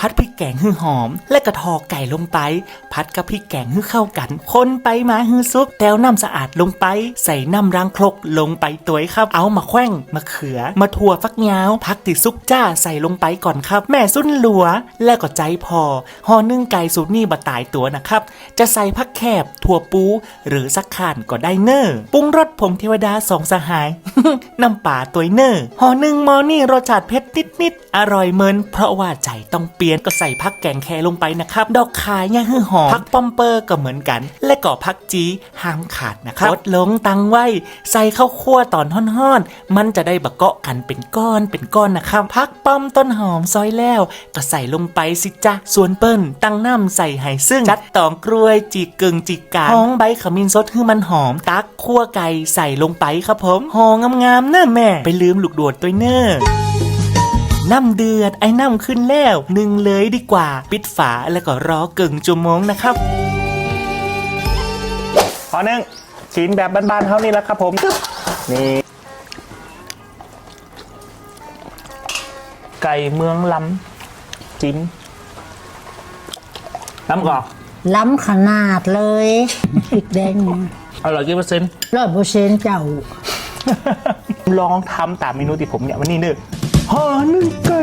พัดพริกแกงให้หอม และกระทอไก่ลงไป พัดกับพริกแกงให้เข้ากัน คนไปมาให้ซุปแต้วน้ำสะอาดลงไป ใส่น้ำรังครกลงไปตัวครับ เอามาแข้งมาเขือ มาถั่วฟักยาวพักติดซุกจ้าใส่ลงไปก่อนครับ แม่สุนหลัว และก็ใจพอห่อนึ่งไก่สูตรนี่บะตายตัวนะครับ จะใส่ผักแคบถั่วปู หรือสักข่านก็ได้เนอร์ปรุงรสผงเทวดาสองสหาย น้ำป่าตัวเนอร์ห่อหนึ่งมอนี่รสชาติเผ็ดนิดๆอร่อยเมินเพราะว่าใจต้องเปลี่ยนก็ใส่ผักแกงแคลงไปนะครับ ดอกคายย่างหือหอมผักปอมเปอร์ก็เหมือนกัน และก็ผักจีห้ามขาดนะครับลดลงตังไว้ ใส่ข้าวคั่วตอนห่อนๆ มันจะได้บะเกาะกันเป็นก้อนเป็นก้อนนะครับผักป้อมต้นหอมซอยแล้ว ก็ใส่ลงไปสิจ๊ะส่วนเปิ้ลตั้งน้ำใส่ไห่ซึ่งจัดตองกล้วยจีกึ่งจีกาห้องใบขมิ้นสดให้มันหอม ตักคั่วไก่ใส่ลงไปครับผมหองงามๆเน้อแม่ ไปลืมลูกโดดตัวเน้อน้ำเดือดไอ้น้ำขึ้นแล้วหนึ่งเลยดีกว่า ปิดฝาแล้วก็รอเกึ่งจุโมงนะครับขอหนึ่งชิ้นแบบบ้านๆเท่านี้แล้วครับผมนี่ ไก่เมืองลำจิ้มน้ำกรอกล้ำขนาดเลยพริกแดงอร่อยกี่เปอร์เซ็นต์ร้อยเปอร์เซ็นต์เจ้า ลองทำตามเมนูที่ผมเนี่ยวันนี้เนึกห่อหนึ่งไก่